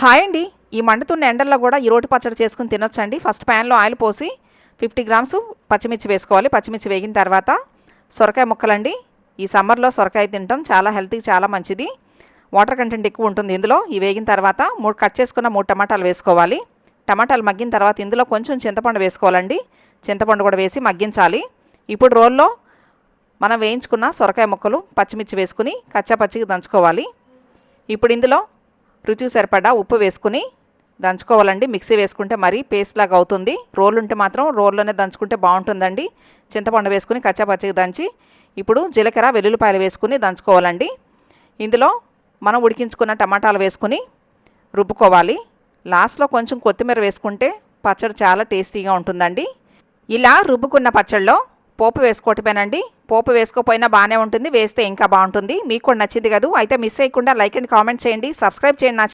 Hi అండి. ఈ మండుతున్న ఎండల్లో కూడా ఈ రోటి పచ్చడి చేసుకుని తినొచ్చండి. ఫస్ట్ ప్యాన్లో ఆయిల్ పోసి ఫిఫ్టీ గ్రామ్స్ పచ్చిమిర్చి వేసుకోవాలి. పచ్చిమిర్చి వేగిన తర్వాత సొరకాయ ముక్కలండి. ఈ సమ్మర్లో సొరకాయ తినటం చాలా హెల్తీకి చాలా మంచిది. వాటర్ కంటెంట్ ఎక్కువ ఉంటుంది ఇందులో. ఈ వేగిన తర్వాత మూడు కట్ చేసుకున్న మూడు టమాటాలు వేసుకోవాలి. టమాటాలు మగ్గిన తర్వాత ఇందులో కొంచెం చింతపండు వేసుకోవాలండి. చింతపండు కూడా వేసి మగ్గించాలి. ఇప్పుడు రోల్లో మనం వేయించుకున్న సొరకాయ ముక్కలు పచ్చిమిర్చి వేసుకుని కచ్చాపచ్చికి దంచుకోవాలి. ఇప్పుడు ఇందులో రుచికి సరిపడా ఉప్పు వేసుకుని దంచుకోవాలండి. మిక్సీ వేసుకుంటే మరీ పేస్ట్ లాగా అవుతుంది. రోల్ ఉంటే మాత్రం రోల్లోనే దంచుకుంటే బాగుంటుందండి. చింతపండు వేసుకుని కచ్చాపచ్చికి దంచి ఇప్పుడు జీలకర్ర వెల్లుల్లిపాయలు వేసుకుని దంచుకోవాలండి. ఇందులో మనం ఉడికించుకున్న టమాటాలు వేసుకుని రుబ్బుకోవాలి. లాస్ట్లో కొంచెం కొత్తిమీర వేసుకుంటే పచ్చడి చాలా టేస్టీగా ఉంటుందండి. ఇలా రుబ్బుకున్న పచ్చడిలో పోపు వేసుకోవటమేనండి. పోపు వేసుకోపోయినా బాగానే ఉంటుంది వేస్తే ఇంకా బాగుంటుంది. మీకు కూడా నచ్చింది కదా. అయితే మిస్ అయ్యకుండా లైక్ అండ్ కామెంట్ చేయండి. సబ్స్క్రైబ్ చేయండి నా